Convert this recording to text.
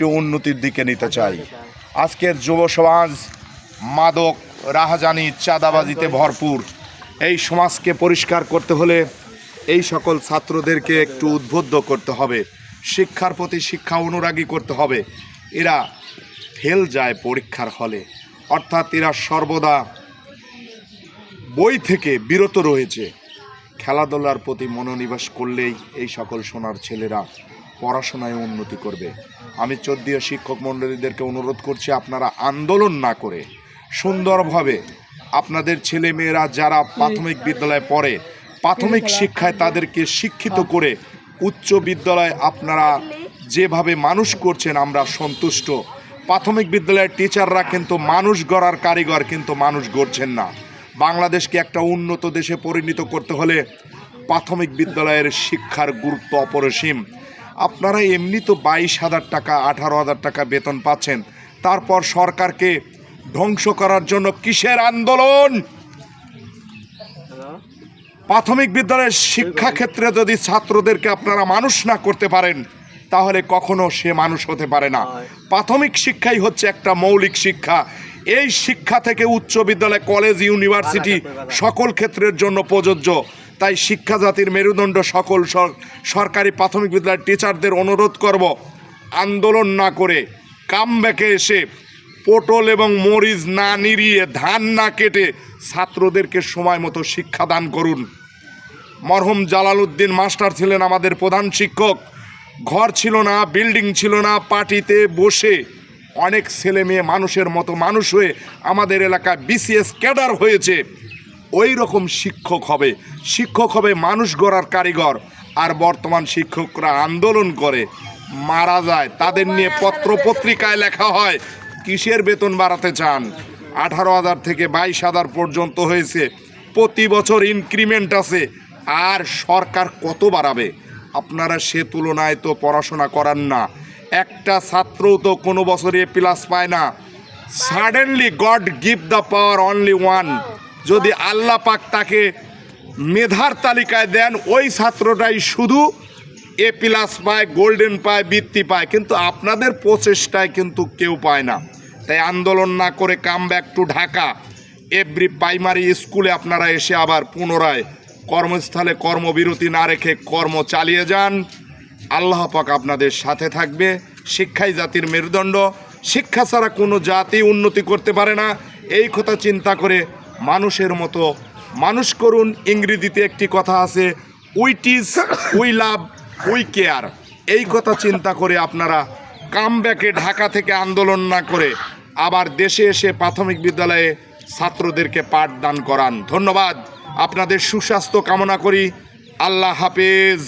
একটু উন্নতির দিকে নিতে চাই। আজকের যুব সমাজ মাদক, রাহাজানি, চাঁদাবাজিতে ভরপুর। এই সমাজকে পরিষ্কার করতে হলে এই সকল ছাত্রদেরকে একটু উদ্বুদ্ধ করতে হবে। শিক্ষার প্রতি শিক্ষা অনুরাগী করতে হবে। এরা ফেল যায় পরীক্ষার হলে। অর্থাৎ এরা সর্বদা বই থেকে বিরত রয়েছে। খেলাধুলার প্রতি মনোনিবেশ করলেই এই সকল সোনার ছেলেরা পড়াশোনায় উন্নতি করবে। আমি চোদ্দীয় শিক্ষক মণ্ডলীদেরকে অনুরোধ করছি, আপনারা আন্দোলন না করে সুন্দরভাবে আপনাদের ছেলে মেয়েরা যারা প্রাথমিক বিদ্যালয়ে পড়ে, প্রাথমিক শিক্ষায় তাদেরকে শিক্ষিত করে উচ্চ বিদ্যালয়ে আপনারা যেভাবে মানুষ করছেন, আমরা সন্তুষ্ট। প্রাথমিক বিদ্যালয়ের টিচাররা কিন্তু মানুষ গড়ার কারিগর, কিন্তু মানুষ গড়ছেন না। বাংলাদেশকে একটা উন্নত দেশে পরিণত করতে হলে প্রাথমিক বিদ্যালয়ের শিক্ষার গুরুত্ব অপরিসীম। আপনারা এমনি তো বাইশ হাজার টাকা আঠারো হাজার টাকা বেতন পাচ্ছেন। তারপর সরকারকে ধ্বংস করার জন্য কিসের আন্দোলন? প্রাথমিক বিদ্যালয়ের শিক্ষা ক্ষেত্রে যদি ছাত্রদেরকে আপনারা মানুষ না করতে পারেন তাহলে কখনো সে মানুষ হতে পারে না। প্রাথমিক শিক্ষাই হচ্ছে একটা মৌলিক শিক্ষা। এই শিক্ষা থেকে উচ্চ বিদ্যালয় কলেজ ইউনিভার্সিটি সকল ক্ষেত্রের জন্য প্রযোজ্য। তাই শিক্ষা জাতির মেরুদণ্ড সকল সর- সরকারি প্রাথমিক বিদ্যালয়ের টিচারদের অনুরোধ করব, আন্দোলন না করে কামব্যাকে এসে পটল এবং মরিচ না নিড়িয়ে ধান না কেটে ছাত্রদেরকে সময় মতো শিক্ষাদান করুন। মরহুম জালালউদ্দিন মাস্টার ছিলেন আমাদের প্রধান শিক্ষক। ঘর ছিল না, বিল্ডিং ছিল না, পার্টিতে বসে অনেক ছেলে মেয়ে মানুষের মতো মানুষ হয়ে আমাদের এলাকায় বিসিএস ক্যাডার হয়েছে। ওই রকম শিক্ষক হবে। শিক্ষক হবে মানুষ গড়ার কারিগর। আর বর্তমান শিক্ষকরা আন্দোলন করে, মারা যায়। তাদের নিয়ে পত্র পত্রিকায় লেখা হয়, কিসের বেতন বাড়াতে চান? আঠারো হাজার থেকে বাইশ হাজার পর্যন্ত হয়েছে। প্রতি বছর ইনক্রিমেন্ট আছে। আর সরকার কত বাড়াবে? আপনারা সে তুলনায় তো পড়াশোনা করান না। একটা ছাত্রও তো কোনো বছর প্লাস পায় না। Suddenly God give the power only one যদি আল্লাহ পাক তাকে মেধার তালিকায় দেন, ওই ছাত্রটাই শুধু এ প্লাস পায় গোল্ডেন পায়, বৃত্তি পায়, কিন্তু আপনাদের প্রচেষ্টায় কিন্তু কেউ পায় না। তাই আন্দোলন না করে come back to Dhaka every primary স্কুলে আপনারা এসে আবার পুনরায় কর্মস্থলে কর্মবিরতি না রেখে কর্ম চালিয়ে যান। আল্লাহ পাক আপনাদের সাথে থাকবে। শিক্ষাই জাতির মেরুদণ্ড। শিক্ষা ছাড়া কোনো জাতি উন্নতি করতে পারে না। এই কথা চিন্তা করে মানুষের মতো। মানুষ করুন, ইংরেজিতে একটি কথা আছে wit is we love we care এই কথা চিন্তা করে আপনারা কামব্যাকে ঢাকা থেকে আন্দোলন না করে আবার দেশে এসে প্রাথমিক বিদ্যালয়ে ছাত্রদেরকে পাঠদান করান। ধন্যবাদ। আপনাদের সুস্বাস্থ্য কামনা করি। আল্লাহ হাফেজ।